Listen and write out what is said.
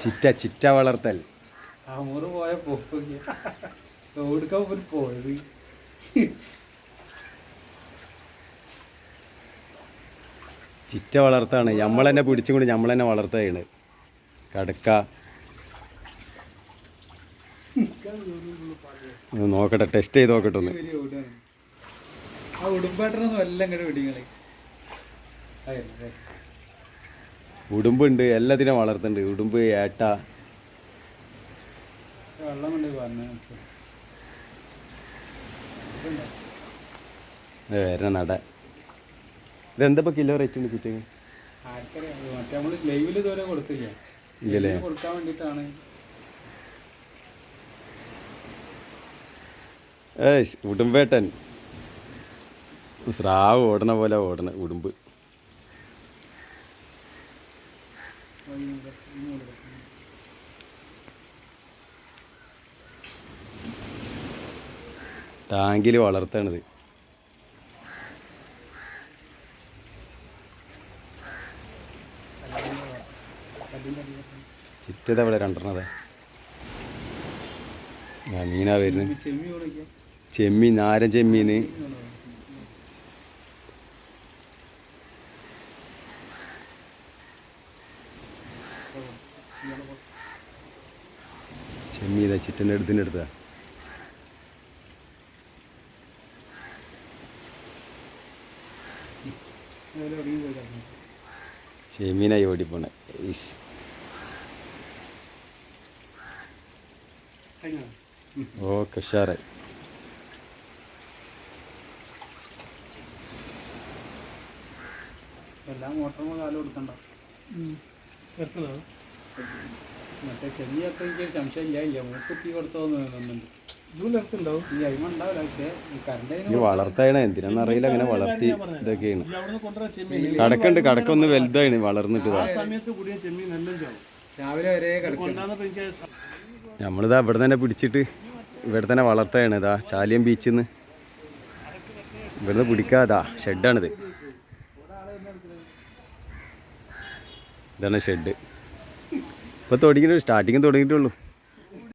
ചിറ്റ ചിറ്റ വളർത്തൽ. അമൂറ് പോയ ഓടുക്കാൻ പോലും പോയത്? ചിറ്റ വളർത്താണ്. നമ്മൾ തന്നെ പിടിച്ചും കൂടി നമ്മൾ തന്നെ വളർത്തുകയാണ്. കടുക്ക. നോക്കട്ടെ ടെസ്റ്റ് ചെയ്ത് നോക്കട്ടെ ഒന്ന് ആ ഉടുമ്പേട്ടനൊന്നും എല്ലാം കൂടെ വിടിങ്ങളെ. ഉടുമ്പുണ്ട് എല്ലാത്തിനും വളർത്തുന്നുണ്ട്. ഉടുമ്പ് ഏട്ട. വേറെ നട. ഇതെന്താ കിലോ റേറ്റ് ഉണ്ട് കൊടുത്തില്ല? ഇല്ലല്ലേ കൊടുക്കാൻ വേണ്ടിട്ടാണ് ഏയ് ഉടുമ്പേട്ടൻ. സ്രാവ് ഓടണ പോലെ ഓടണ ഉടുമ്പ്. ടാങ്കിൽ വളർത്തണത്. ചിറ്റത് അവിടെ ഞാൻ മീനാ വരുന്നത്. ചെമ്മീൻ നാരൻ ചെമ്മീൻ ചെമ്മീൻ ചിറ്റന്റെ അടുത്തിന്റെ അടുത്താ. ചെമ്മീനായി ഓടിപ്പോണേ. ഈസ് ഓക്കെ ഉഷാറായി എല്ലാം മോട്ടറും കാലം കൊടുക്കണ്ട. മറ്റേ ചെറിയ എനിക്ക് സംശയം ഇല്ല ഇല്ല. മൂക്കുത്തി കൊടുത്തോന്ന് തോന്നുന്നുണ്ട്. ഈ വളർത്തണ എന്തിനാന്നറിയില്ല അങ്ങനെ വളർത്തി ഇതൊക്കെയാണ്. കടക്കുണ്ട് കടക്കൊന്ന് വലുതാണ് വളർന്നിട്ട് നമ്മളിതാ ഇവിടെ തന്നെ പിടിച്ചിട്ട് ഇവിടെ തന്നെ വളർത്തുകയാണ്. ഇതാ ചാലിയം ബീച്ചിൽ നിന്ന് ഇവിടുന്ന് പിടിക്കാതാ ഷെഡാണിത് ഇതാണ് ഷെഡ് ഇപ്പോൾ തുടങ്ങിയിട്ടുള്ളൂ സ്റ്റാർട്ടിങ് തുടങ്ങിയിട്ടുള്ളൂ